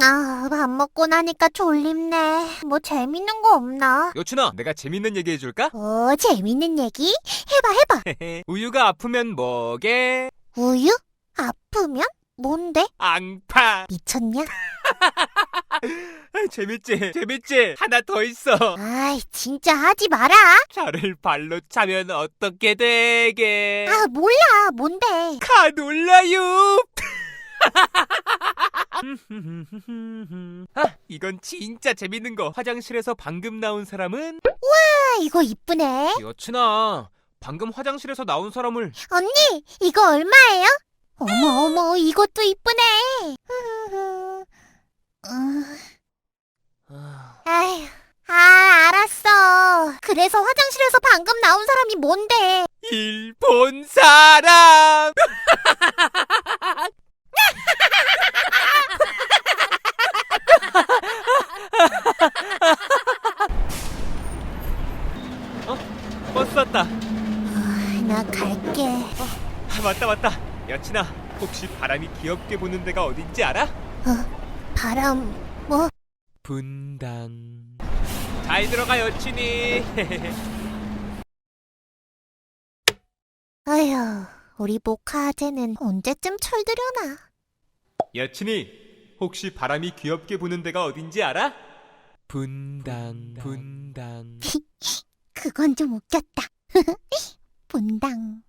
밥 먹고 나니까 졸립네. 뭐 재밌는 거 없나? 여춘아, 내가 재밌는 얘기 해줄까? 오, 재밌는 얘기? 해봐, 해봐. 우유가 아프면 뭐게? 우유? 아프면? 뭔데? 앙파. 미쳤냐? 아, 재밌지? 재밌지? 하나 더 있어. 아이, 진짜 하지 마라. 저를 발로 차면 어떻게 되게? 아, 몰라. 뭔데? 가놀라요. 아, 이건 진짜 재밌는 거. 화장실에서 방금 나온 사람은 아, 이거 이쁘네. 여친아. 방금 화장실에서 나온 사람을 언니, 이거 얼마예요? 어머, 어머, 이것도 이쁘네. 흐흐흐. 음, 아, 아휴, 아, 알았어. 그래서 화장실에서 방금 나온 사람이 뭔데? 일본 사람. 버스 왔다. 아, 나 갈게. 아, 맞다 맞다. 여친아, 혹시 바람이 귀엽게 부는 데가 어딘지 알아? 어, 바람, 뭐? 분당. 잘 들어가 여친이. 아휴, 우리 모카 아재는 언제쯤 철들려나? 여친이, 혹시 바람이 귀엽게 부는 데가 어딘지 알아? 분당. 분당. 그건 좀 웃겼다. 분당.